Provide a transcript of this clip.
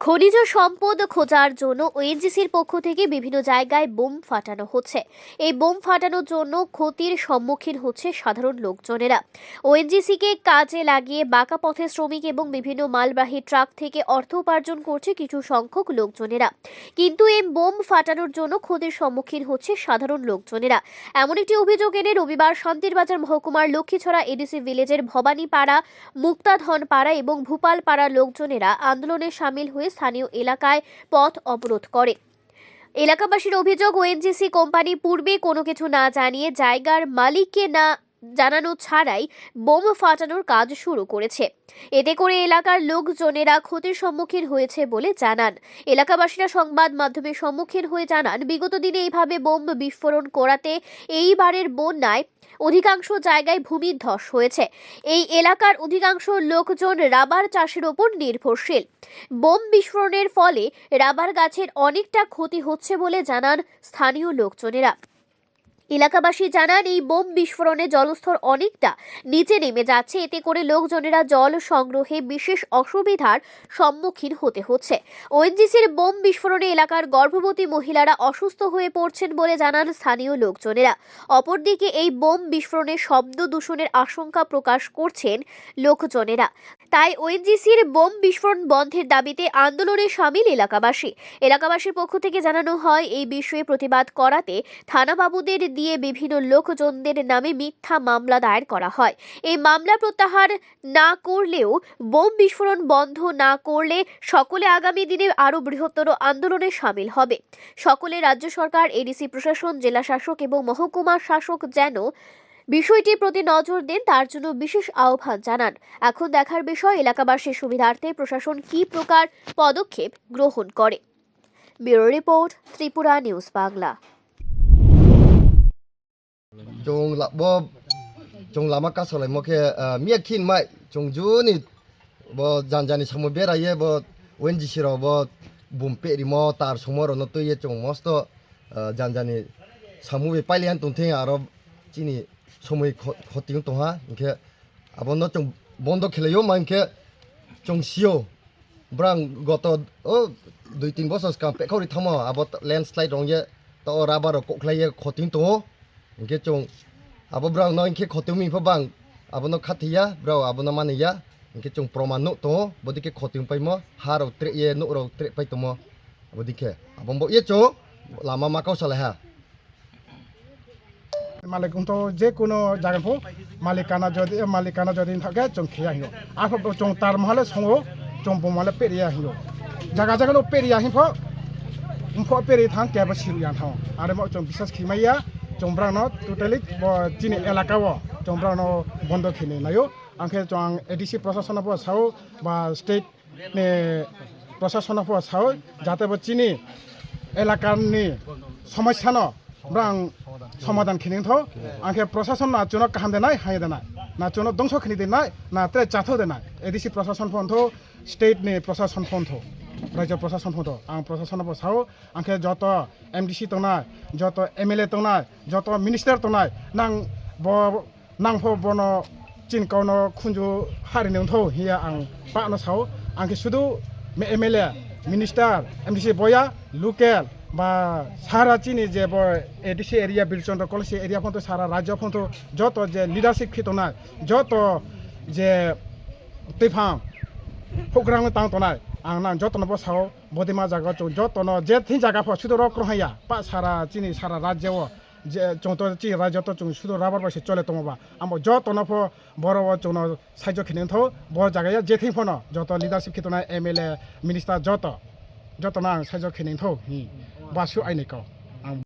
খনিজ সম্পদ খোঁজার জন্য ওএনজিসির পক্ষ থেকে বিভিন্ন জায়গায় বোম ফাটানো হচ্ছে। এই বোম ফাটানোর জন্য ক্ষতির সম্মুখীন হচ্ছে সাধারণ লোকজনেরা। ওএনজিসিকে কাজে লাগিয়ে বাঁকা পথে শ্রমিক এবং বিভিন্ন মালবাহী ট্রাক থেকে অর্থ উপার্জন করছে কিছু সংখ্যক লোকজনেরা। কিন্তু এই বোম ফাটানোর জন্য ক্ষতির সম্মুখীন হচ্ছে সাধারণ লোকজনেরা। এমন একটি অভিযোগ এনে রবিবার শান্তিরবাজার মহকুমার লক্ষ্মীছড়া এডিসি ভিলেজের ভবানীপাড়া, মুক্তাধনপাড়া এবং ভূপালপাড়া লোকজনেরা আন্দোলনে সামিল হয়ে স্থানীয় এলাকায় পথ অবরোধ করে। এলাকাবাসীর অভিযোগ, ওএনজিসি কোম্পানি পূর্বে কোনো কিছু না জানিয়ে জায়গার মালিককে না জানানো ছাড়াই বোম ফাটানোর কাজ শুরু করেছে। এতে করে এলাকার লোকজনেরা ক্ষতির সম্মুখীন হয়েছে বলে জানান। এলাকাবাসীরা সংবাদ মাধ্যমে সম্মুখীন হয়ে জানান, বিগত দিনে এইভাবে বোম বিস্ফোরণ করাতে এইবারের বন্যায় অধিকাংশ জায়গায় ভূমির ধস হয়েছে। এই এলাকার অধিকাংশ লোকজন রাবার চাষের ওপর নির্ভরশীল। বোম বিস্ফোরণের ফলে রাবার গাছের অনেকটা ক্ষতি হচ্ছে বলে জানান স্থানীয় লোকজনেরা। এলাকাবাসী জানান, এই বোম বিস্ফোরণে জলস্তর অনেকটা নিচে নেমে যাচ্ছে। এতে করে লোকজনেরা জল সংগ্রহে বিশেষ অসুবিধার সম্মুখীন হতে হচ্ছে। ওএনজিসির বোম বিস্ফোরণে এলাকার গর্ভবতী মহিলারা অসুস্থ হয়ে পড়ছেন বলে জানান স্থানীয় লোকজনেরা। অপরদিকে এই বোম বিস্ফোরণে শব্দ দূষণের আশঙ্কা প্রকাশ করছেন লোকজনেরা। তাই ওএনজিসির বোম বিস্ফোরণ বন্ধের দাবিতে আন্দোলনে সামিল এলাকাবাসী। এলাকাবাসীর পক্ষ থেকে জানানো হয়, এই বিষয়ে প্রতিবাদ করাতে থানাবাবুদের দিয়ে বিভিন্ন লোকজনদের নামে মিথ্যা মামলা দায়ের করা হয়। এই মামলা প্রত্যাহার না করলেও বোম বিস্ফোরণ বন্ধ না করলে সকলে আগামী দিনে আরও বৃহত্তর আন্দোলনে সামিল হবে। সকলে রাজ্য সরকার, এডিসি প্রশাসন, জেলা শাসক এবং মহকুমা শাসক যেন বিষয়টির প্রতি নজর দেন, তার জন্য বিশেষ আহ্বান জানান। এখন দেখার বিষয় এলাকাবাসীর সুবিধার্থে প্রশাসন কি প্রকার পদক্ষেপ গ্রহণ করে? Bureau report, Tripura news Bangla. Chung la bo lama ka solai ke mia kin mai chung ju bo jan jani samu bo wen ji bo bum pe tar somo ro no to ye chung mosto jan jani samu be pailian tung thing aro chini সময় ক্ষতি তো হা ইনকে আবার ন চং বন্ধ খেলে মা ইনকে চং সিও ব্রাং গত ও দুই তিন বছর কাম পে খাওরি থামো আবার ল্যান্ডস্লাইড রং ye তো রাবার কোকলাই ক্ষতি তো ইনকে চং khotumi pha bang abo no khathia bro abo no maniya inke chung proman no to bodike khotum pai mo haro tre ye no ro tre pai to mo abo dike abo bo ye cho lama makau sala ha মালিক তো যে কোনো জায়গা মালিকানা যদি মালিকানা যদি থাকে চং খেয়ে আহিও আর চং তার মহলে সঙ্গ চং বোমালে পেরিয়ে আহিও জায়গা জায়গা পেরিয়ে আহিফ উমফ পেরিয়ে থাং কেবো সিরিয়ান থাও আর চং বিশ্বাস খিমাইয়া চংব্রানো টোটালি চিনি এলাকাও চংব্রানো বন্ধ খিনে নাইও আংখে চং এডিসি প্রশাসনব সাও বা স্টেট নে প্রশাসনব সাও যাতে চিনি এলাকারনি সমস্যানো ব্রাং সমাধান খিনিং থো আংখে প্রশাসন না চুনো কাহাম দেনাই হাই দেনাই। না চুনো দংশ খিনি দেনাই, না তে চাথো দেনাই। এডিসি ফোন ফোন রাজ্য প্রশাসন ফোন থো আং প্রশাসন সাও আংখে যত এমডিসি তনাই, যত এমএলএ তনাই, যত মিনিস্টার তনাই, নাং ব নাংফো বনো, চিন কাউনো খুঞ্জু হারিনো থো, হিয়া আং পানো সাও আংখে শুধু এমএলএ মিনিস্টার এমডিসি বয়া, লোকেল বা সারা চিনি যে ADC area Birchandra college area পর্যন্ত সারা রাজ্য পর্যন্ত যত যে লিডারশিপ খিতনায় যত যে তৈফাম প্রোগ্রাম তাং তনায় আং নাং যতন বসাও, বদিমা জায়গা চৌ যতন যে থিন জায়গা পর শুধু রক রহাইয়া পা সারা চিনি, সারা রাজ্য যে চৌত চি রাজ্য তো চৌ শুধু রাবার বাসে চলে তোমাবা। আমার যতন ফ বড় চৌন সাহায্য খেলে থ, বড় জায়গায় যে থিন ফোন, যত লিডারশিপ খেতনা এম এল এ, মিনিস্টার যত যত না সাহায্য খেলে থো বাসু আইনিকাও